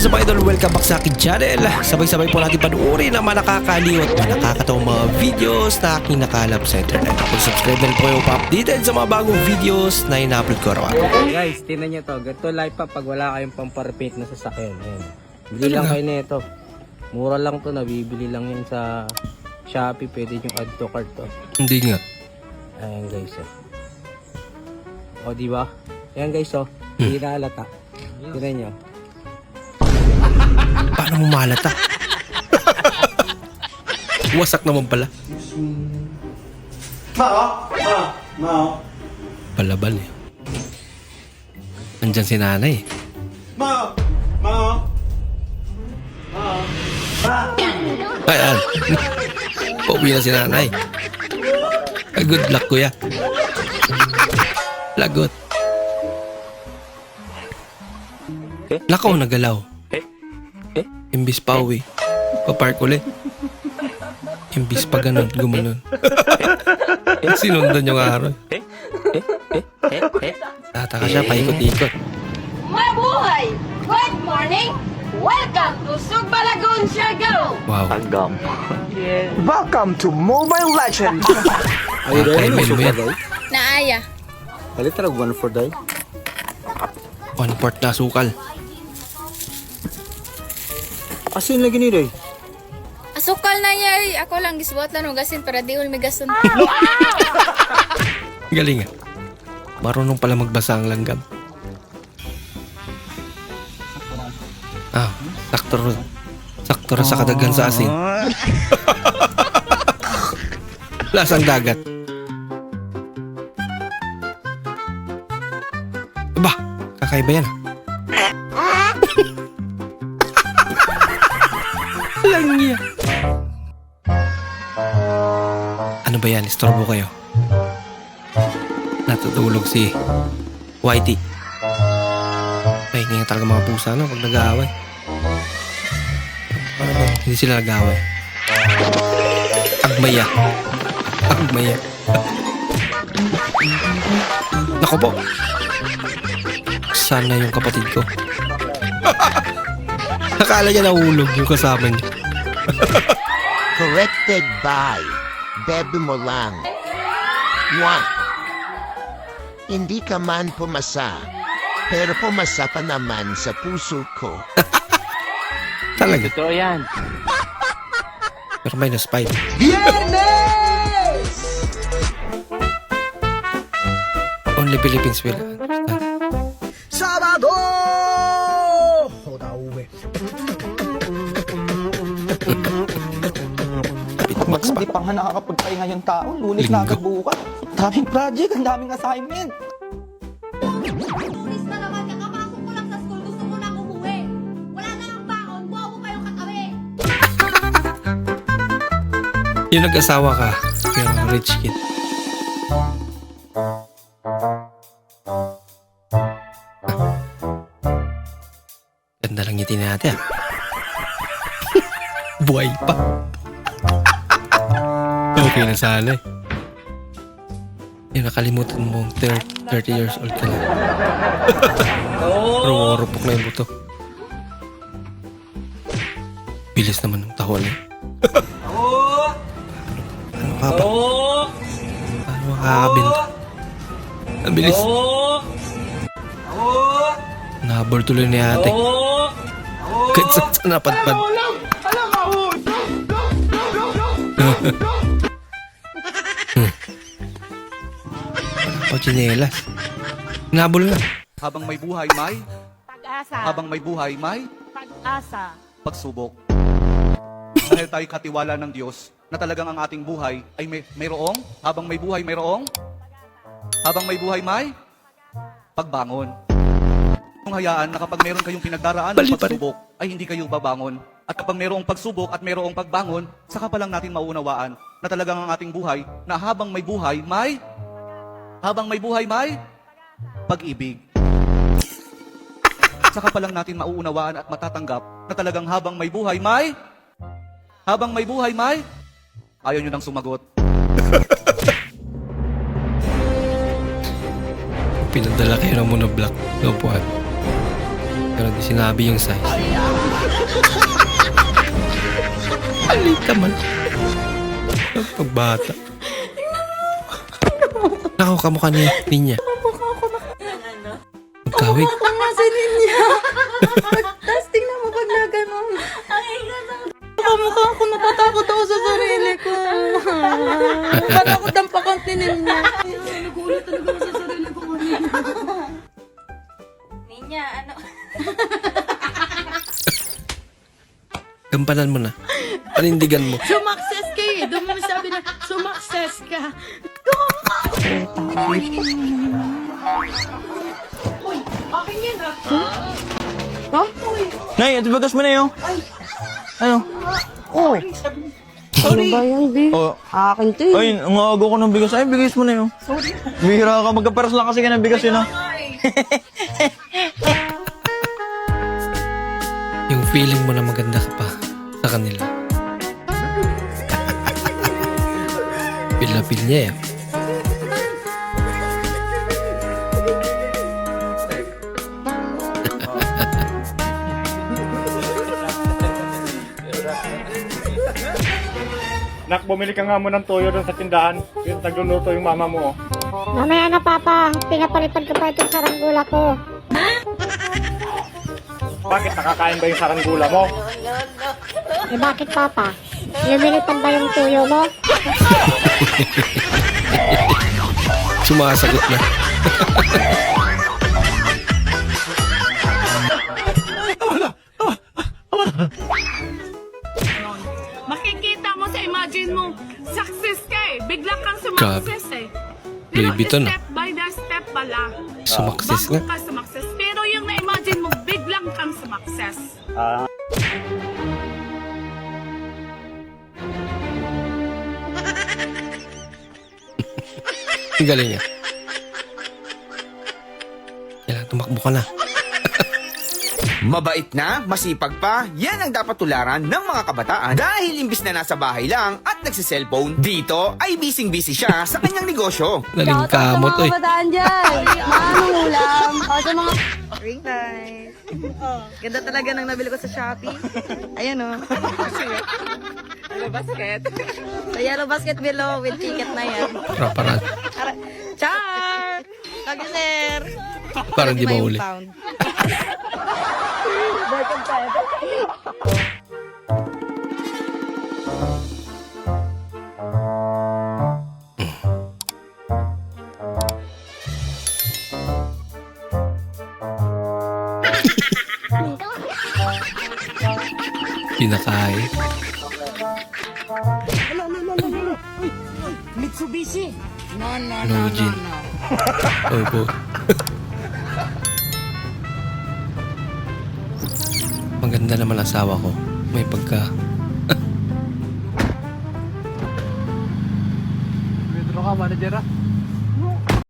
is up idol? Welcome back sa akin channel. Sabay-sabay po natin panuorin ang mga nakakaliw at mga nakakatawang mga videos na aking nakalap sa internet. Kung subscribe na rin po kayo pa-updated sa mga bagong videos na ina-upload ko araw-araw. Guys, tinan nyo to. Ganito life pa pag wala kayong pamparepate na sasakyan. Ayan. Bili lang kayo nito. Mura lang to. Nabibili lang yan sa Shopee. Pwede yung add to cart to. Hindi nga. Ayan guys. Oh. O, di ba? Ayan guys, oh. Hindi na halata. Tinan nyo. Mo malata? Wasak naman pala. Palaban eh. Nandyan si nanay. Ayan. Pauwi na si nanay. Ah, Good luck, kuya. Lagot. Lakaw na galaw. Imbis pa uwi. Papark ulit. Imbis pa ganun, gumanon. Sinundan yung araw. Tataka siya, paikot-ikot. Mabuhay! Good morning! Welcome to Sugbalagon, Siargao! Wow. Welcome to Mobile Legends! Ay, Ay, men mo yan. Naaya. Palit talaga one for die. One port na sukal. Asin lagi ni Day. Asukal na yay. Ako lang gisbuat lang gasin para di ulmi gasun. Galing ah. Marunong pala magbasa ang langgam. Ah, sakto rin. Sakto rin sa kadagan sa asin. Lasang dagat. Aba, kakaiba yan ah. Langya. Ano ba yan? Istorbo kayo? natutulog si Whitey. Pahingi nga talaga mga pusa no pag nag-aaway. Ano? Hindi sila nag-aaway. Agmaya. Agmaya. Nako po. Sana yung kapatid ko. Nakala niya nahulog yung kasama niya. Corrected by Bebe mo lang. One. Hindi ka man pumasa, pero pumasa pa naman sa puso ko. Talaga. Totoo yan. Pero minus 5. Only Philippines will Hindi pa nga nakakapagpahinga yung tao. Lunes Linggo. na agad bukas. Daming project, ang daming assignment. Please na naman, kakapasok ko lang sa school, gusto ko nang umuwi. Wala na ang baon, bobo kayong katabi. Yung nag-asawa ka, yung rich kid. Ganda lang ngiti natin ah. Buhay pa. Okay na sana eh. Yung nakalimutan mo, 30, 30 years old ka na. Rumurupok na yung buto. Bilis naman ng tahon eh. Ano ka ba? Paano makakabinta? Ang bilis. Nahabol tuloy ni ate. Kahit sa sa napadpad. Hmm. Pa chinelas. Nahabol na. Habang may buhay, may Pag-asa. habang may buhay, may Pag-asa. pagsubok. Dahil tayo katiwala ng Diyos na talagang ang ating buhay ay may mayroong, habang may buhay, mayroong, habang may buhay, may pagbangon. Kung hayaan na kapag meron kayong pinagdaraan ng pagsubok, ay hindi kayo babangon. At kapag mayroong pagsubok at mayroong pagbangon, saka pa lang natin maunawaan na talagang ang ating buhay, na habang may buhay, may habang may buhay, may pag-ibig. Saka pa lang natin mauunawaan at matatanggap na talagang habang may buhay, may habang may buhay, may ayaw nyo nang sumagot. Pinadala kayo ng monoblock. No po. Pero di sinabi yung size. Alit naman. Pagbata. Nakaw kamukha ni Ninya. Magkawig. Nasa niya. Tapos tingnan mo pag na ganun. Kamukha ako, napatakot ako sa sarili ko. Patakot ang pakantinin niya. Nagulat talaga ako sa sarili ko kanina. Ninya, ano? Gampanan mo na. Panindigan mo. Sumakses ka eh. Doon mo sabi na, sumakses ka. Nay, ito bagas mo na yun. Ano? Ano ba yan, Bi? Oh, Akin to eh. ay, ang aga ko ng bigas. Ay, bigay mo na yun. Bihira ka, magkaparas lang kasi ka ng bigas yun ah. Yung feeling mo na maganda ka pa sa kanila. Feel niya eh. Nak, bumili ka nga mo ng toyo doon sa tindahan. Yung tagluluto yung mama mo. oh. Mamaya na, Papa. Pinapalitan ko pa itong saranggula ko. Bakit nakakain ba yung saranggula mo? Eh, bakit, Papa? Lumilitan ba yung tuyo mo? Sumasagot na. sa imagine mo, success ka eh. Bigla kang sumakses eh. Louis Vuitton, ah. step by the step pala. Sumakses Bago nga. ka sumakses. Pero yung na-imagine mo, biglang kang sumakses. Ang galing niya. Kailangan tumakbo ka na. Mabait na, masipag pa, yan ang dapat tularan ng mga kabataan dahil imbis na nasa bahay lang at nagsiselfone, dito ay bising-busy siya sa kanyang negosyo. Galing kamot eh. kabataan dyan. Maanong ulam. O, sa mga... Ring light. Ganda talaga ng nabili ko sa Shopee. Ayan o. Yellow basket. Sa yellow basket below with ticket na yan. Raparan. Ara- Char! Kage sir. Parang di mahuli. Pound. Pinakain. Mitsubishi. No, no, No, Jin. Opo. Maganda naman asawa ko. May pagka... Pedro ka, manager ah.